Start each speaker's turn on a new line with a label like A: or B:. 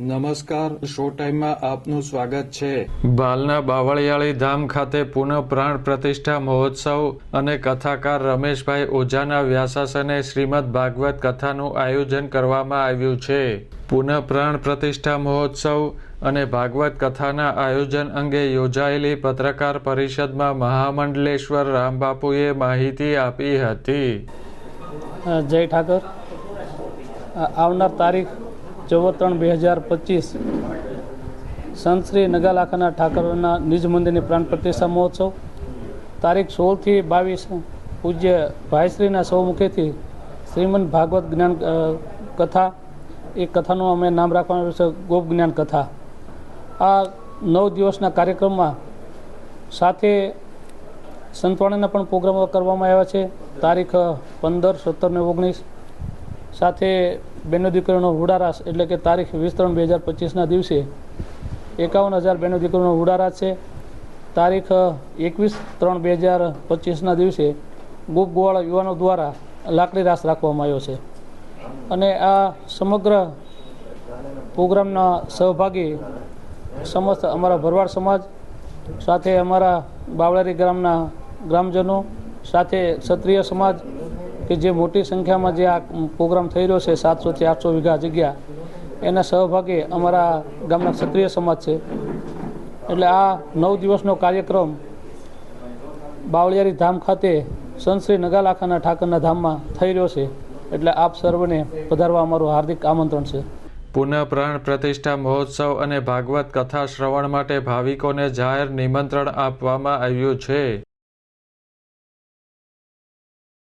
A: નમસ્કાર શો ટાઈમમાં આપનું સ્વાગત છે.
B: ભાલના બાવળિયાળી ધામ ખાતે પુનઃ પ્રાણ પ્રતિષ્ઠા મહોત્સવ અને કથાકાર રમેશભાઈ ઓઝાના વ્યાસાસને શ્રીમદ ભાગવત કથાનું આયોજન કરવામાં આવ્યું છે. પુનઃ પ્રાણ પ્રતિષ્ઠા મહોત્સવ અને ભાગવત કથાના આયોજન અંગે યોજાયેલી પત્રકાર પરિષદમાં મહામંડલેશ્વર રામબાપુએ માહિતી આપી હતી.
C: જય ઠાકર. આવનાર તારીખ ચૌદ બે હજાર પચીસ સંત શ્રી નગાલાખાના ઠાકરના નિજ મંદિરની પ્રાણ પ્રતિષ્ઠા મહોત્સવ. તારીખ સોળથી બાવીસ પૂજ્ય ભાઈશ્રીના સૌમુખેથી શ્રીમદ ભાગવત જ્ઞાન કથા. એ કથાનું અમે નામ રાખવાનું છે ગોપ જ્ઞાન કથા. આ નવ દિવસના કાર્યક્રમમાં સાથે સંતવાણીના પણ પ્રોગ્રામો કરવામાં આવ્યા છે. તારીખ પંદર, સત્તર ને ઓગણીસ. સાથે બેનો દીકરીનો હુડારાસ એટલે કે તારીખ વીસ ત્રણ બે હજાર પચીસના દિવસે એકાવન હજાર બેનો દીકરીનો હુડારાસ છે. તારીખ એકવીસ ત્રણ બે હજાર પચીસના દિવસે ગુપ ગોવાળા યુવાનો દ્વારા લાકડી રાસ રાખવામાં આવ્યો છે. અને આ સમગ્ર પ્રોગ્રામના સહભાગી સમસ્ત અમારા ભરવાડ સમાજ સાથે અમારા બાવળારી ગ્રામના ગ્રામજનો સાથે ક્ષત્રિય સમાજ કે જે મોટી સંખ્યામાં જે આ પ્રોગ્રામ થઈ રહ્યો છે સાતસોથી આઠસો વીઘા જગ્યા, એના સહભાગે અમારા ગામના ક્ષત્રિય સમાજ છે. એટલે આ નવ દિવસનો કાર્યક્રમ બાવળિયારી ધામ ખાતે સંત નગાલાખાના ઠાકરના ધામમાં થઈ રહ્યો છે. એટલે આપ સર્વને પધારવા અમારું હાર્દિક આમંત્રણ છે.
B: પુનઃ પ્રાણ પ્રતિષ્ઠા મહોત્સવ અને ભાગવત કથા શ્રવણ માટે ભાવિકોને જાહેર નિમંત્રણ આપવામાં આવ્યું છે.